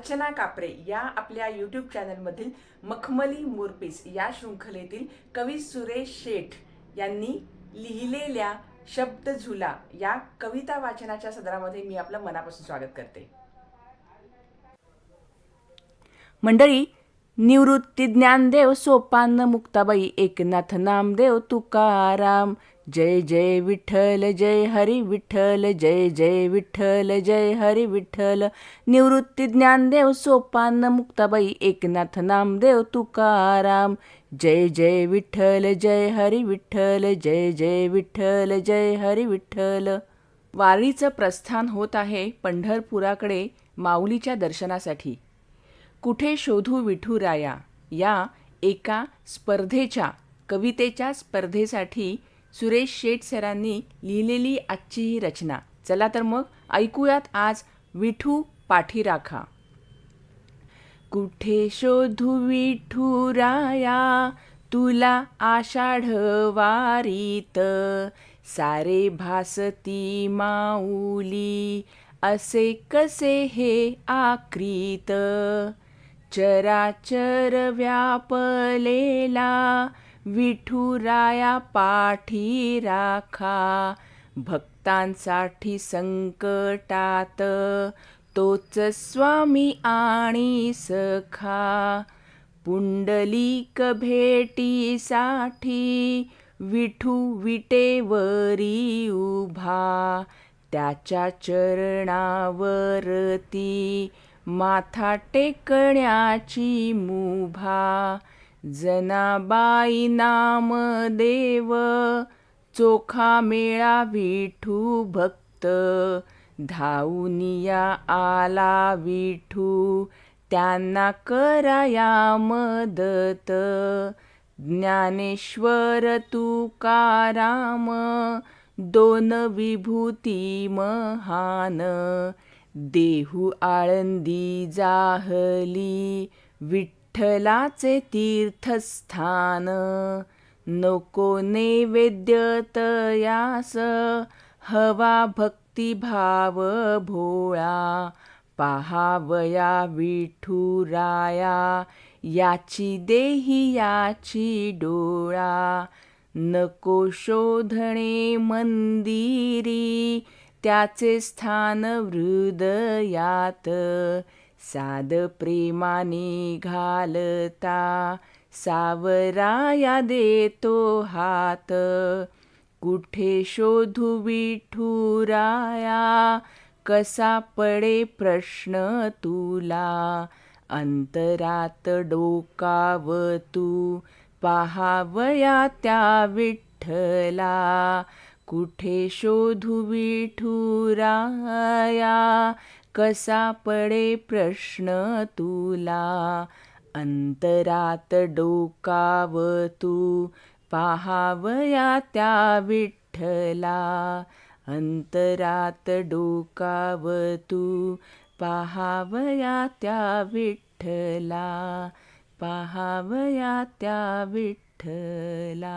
अर्चना कापरे या आपल्या यूट्यूब चॅनलमधील मखमली मोरपीस या शृंखलेतील कवी सुरेश शेठ यांनी लिहिलेल्या शब्द झुला या कविता वाचनाच्या सदरामध्ये मी आपलं मनापासून स्वागत करते. मंडळी निवृत्ती ज्ञानदेव सोपान मुक्ताबाई एकनाथ नामदेव तुकाराम जय जय विठ्ठल जय हरी विठ्ठल जय जय विठ्ठल जय हरी विठ्ठल. निवृत्ती ज्ञानदेव सोपान मुक्ताबाई एकनाथ नामदेव तुकाराम. जय जय विठ्ठल जय हरी विठ्ठल जय जय विठ्ठल जय हरी विठ्ठल. वारीचं प्रस्थान होत आहे पंढरपुराकडे माऊलीच्या दर्शनासाठी. कुठे शोधू विठुराया या एका स्पर्धेच्या कवितेच्या स्पर्धेसाठी सुरेश शेठ सरांनी लिहिलेली आजची ही रचना. चला तर मग ऐकूयात आज विठू पाठी राखा कुठे शोधू विठुराया तुला आषाढ वारीत. सारे भासती माऊली. असे कसे हे आक्रीत चराचर व्यापलेला विठुराया पाठी राखा. भक्तांसाठी संकटात तोच स्वामी आणि सखा. पुंडलिक भेटीसाठी विठू विटेवरी उभा. त्याच्या चरणावरती माथा टेकण्याची मुभा. जनाबाई नाम देव चोखा मेळा विठू भक्त धावूनिया आला विठू त्यांना कराया मदत. ज्ञानेश्वर तुकाराम दोन विभूती महान देहू आळंदी जाहली विठ्ठलाचे तीर्थस्थान. नको नैवेद्य तयास हवा भक्तिभाव भोळा. पहावया विठुराया याची देही याची डोळा. नको शोधणे मंदिरी त्याचे स्थान हृदयात. साद प्रेमाने घालता सावराया देतो हात. कुठे शोधू विठुराया कसा पडे प्रश्न तुला. अंतरात डोकावतू पाहावया त्या विठ्ठला. कुठे शोधू विठुराया कसा पडे प्रश्न तुला? अंतरात डोकावतू पहावया त्या विठ्ठला. अंतरात डोकावतू पहावया त्या विठ्ठला. पाहावया त्या विठ्ठला.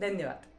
धन्यवाद.